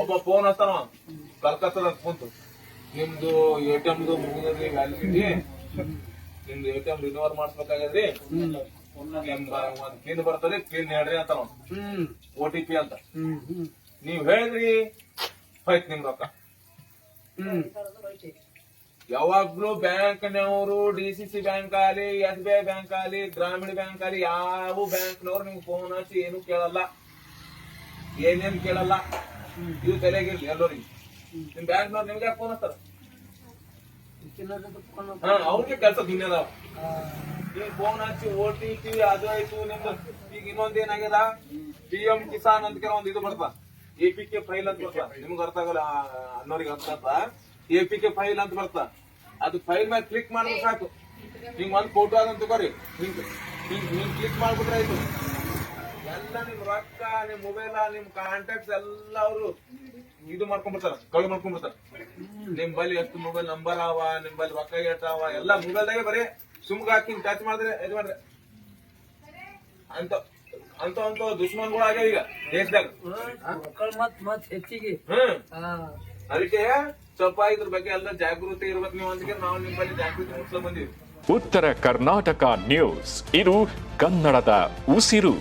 ಒಬ್ಬ ಫೋನ್ ಹಚ್ತಾನ ಕಲ್ಕತ್ತದ ಕುಂತು. ನಿಮ್ದು ಎ ಟಿ ಎಮ್ದು ಮುಗಿದ್ರಿ ವ್ಯಾಲಿಡಿಟಿ ನಿಮ್ದು ಎ ಟಿ ಎಂ ರಿನ್ಯೂವಲ್ ಮಾಡಿಸ್ಬೇಕಾಗ್ಯದ್ರಿ? ಪಿನ್ ಬರ್ತದೆ, ಪಿನ್ ಹೇಳ್ರಿ ಅಂತ ಓ ಟಿ ಪಿ ಅಂತ. ನೀವ್ ಹೇಳಿದ್ರಿ ಹೋಯ್ತು ನಿಮ್ ರೊಕ್ಕ. ಯಾವಾಗ್ಲೂ ಬ್ಯಾಂಕ್ನವರು ಡಿ ಸಿ ಸಿ ಬ್ಯಾಂಕ್ ಆಗಲಿ ಎಸ್ ಬಿ ಐ ಬ್ಯಾಂಕ್ ಆಗಲಿ, ಗ್ರಾಮೀಣ ಬ್ಯಾಂಕ್ ಆಗಲಿ, ಯಾವ ಬ್ಯಾಂಕ್ನವ್ರು ನಿಮ್ಗೆ ಫೋನ್ ಹಚ್ಚಿ ಏನು ಕೇಳಲ್ಲ. ಏನೇನ್ ಕೇಳಲ್ಲ. ಇದು ತಲೆಗಿರ್ಲಿ ಎಲ್ಲರಿಗೆ. ನಿಮ್ ಬ್ಯಾಂಕ್ನವ್ರು ನಿಮ್ಗೆ ತಿನ್ನೋದು ಫೋನ್ ಹಾ, ಅವ್ರಿಗೆ ಕೆಲಸ ದುನಿಯಾದವ ಅದಾವ. ಈಗ ಫೋನ್ ಹಚ್ಚಿ ಓ ಟಿ ಅದು ಆಯ್ತು, ನಿಮ್ದು. ಈಗ ಇನ್ನೊಂದ್ ಏನಾಗ್ಯದ? ಪಿ ಎಂ ಕಿಸಾನ್ ಅಂತ ಕೆಲವೊಂದು ಇದು ಬರ್ತಾ ಎ ಪಿ ಕೆ ಫೈಲ್ ಅಂತ ಬರ್ತಾ ನಿಮ್ಗೆ ಅರ್ಥ ಆಗಲ್ಲ ಅನ್ನೋರಿಗೆ ಅರ್ಥ ಆಗ್ತಾ ಎ ಪಿ ಕೆ ಫೈಲ್ ಅಂತ ಬರ್ತಾ ಅದು ಫೈಲ್ ಮೇಲೆ ಕ್ಲಿಕ್ ಮಾಡಿದ್ರೆ ಸಾಕು. ಹಿಂಗ್ ಒಂದ್ ಫೋಟೋ ಅದಂತ ಹಿಂಗ್ ಹಿಂಗ್ ಹಿಂಗ್ ಕ್ಲಿಕ್ ಮಾಡ್ಬಿಟ್ರೆ ಆಯ್ತು. ಎಲ್ಲ ನಿಮ್ ರೊಕ್ಕ ನಿಮ್ ಮೊಬೈಲ್ ನಿಮ್ ಕಾಂಟ್ಯಾಕ್ಟ್ಸ್ ಎಲ್ಲ ಅವರು ಇದು ಮಾಡ್ಕೊಂಡ್ಬಿಡ್ತಾರ ಕಳು ಮಾಡ್ಕೊಂಡ್ಬಿಡ್ತಾರ. ನಿಮ್ ಬಳಿ ಎಷ್ಟು ಮೊಬೈಲ್ ನಂಬರ್ ಅವ ನಿಮ್ ಬಳಿ ರೊಕ್ಕ ಎಷ್ಟಾವ ಎಲ್ಲ ಮೊಬೈಲ್ದಾಗೆ ಬರೀ ಸುಮ್ಗ ಹಾಕಿ ಟಚ್ ಮಾಡಿದ್ರೆ ಇದು ಮಾಡ್ರೆ ಅಂತ ಅಂತ ಅಂತ ದುಶ್ಮನ್ಗಳು ಆಗ್ಯಾವ ಈಗ ದೇಶದಾಗ. ಮಕ್ಕಳು ಮತ್ ಮತ್ ಹೆಚ್ಚಿಗೆ. ಹ್ಮ್. ಆ, ಅದಕ್ಕೆ ಸ್ವಲ್ಪ ಇದ್ರ ಬಗ್ಗೆ ಎಲ್ಲ ಜಾಗೃತಿ ಇರ್ಬೇಕು ನೀವು ಅಂದ್ರೆ ನಾವು ನಿಮ್ಮಲ್ಲಿ ಜಾಗೃತಿ ಮೂಡಿಸ್ಲಕ್ ಬಂದಿವಿ. ಉತ್ತರ ಕರ್ನಾಟಕ ನ್ಯೂಸ್ ಇದು ಕನ್ನಡದ ಉಸಿರು.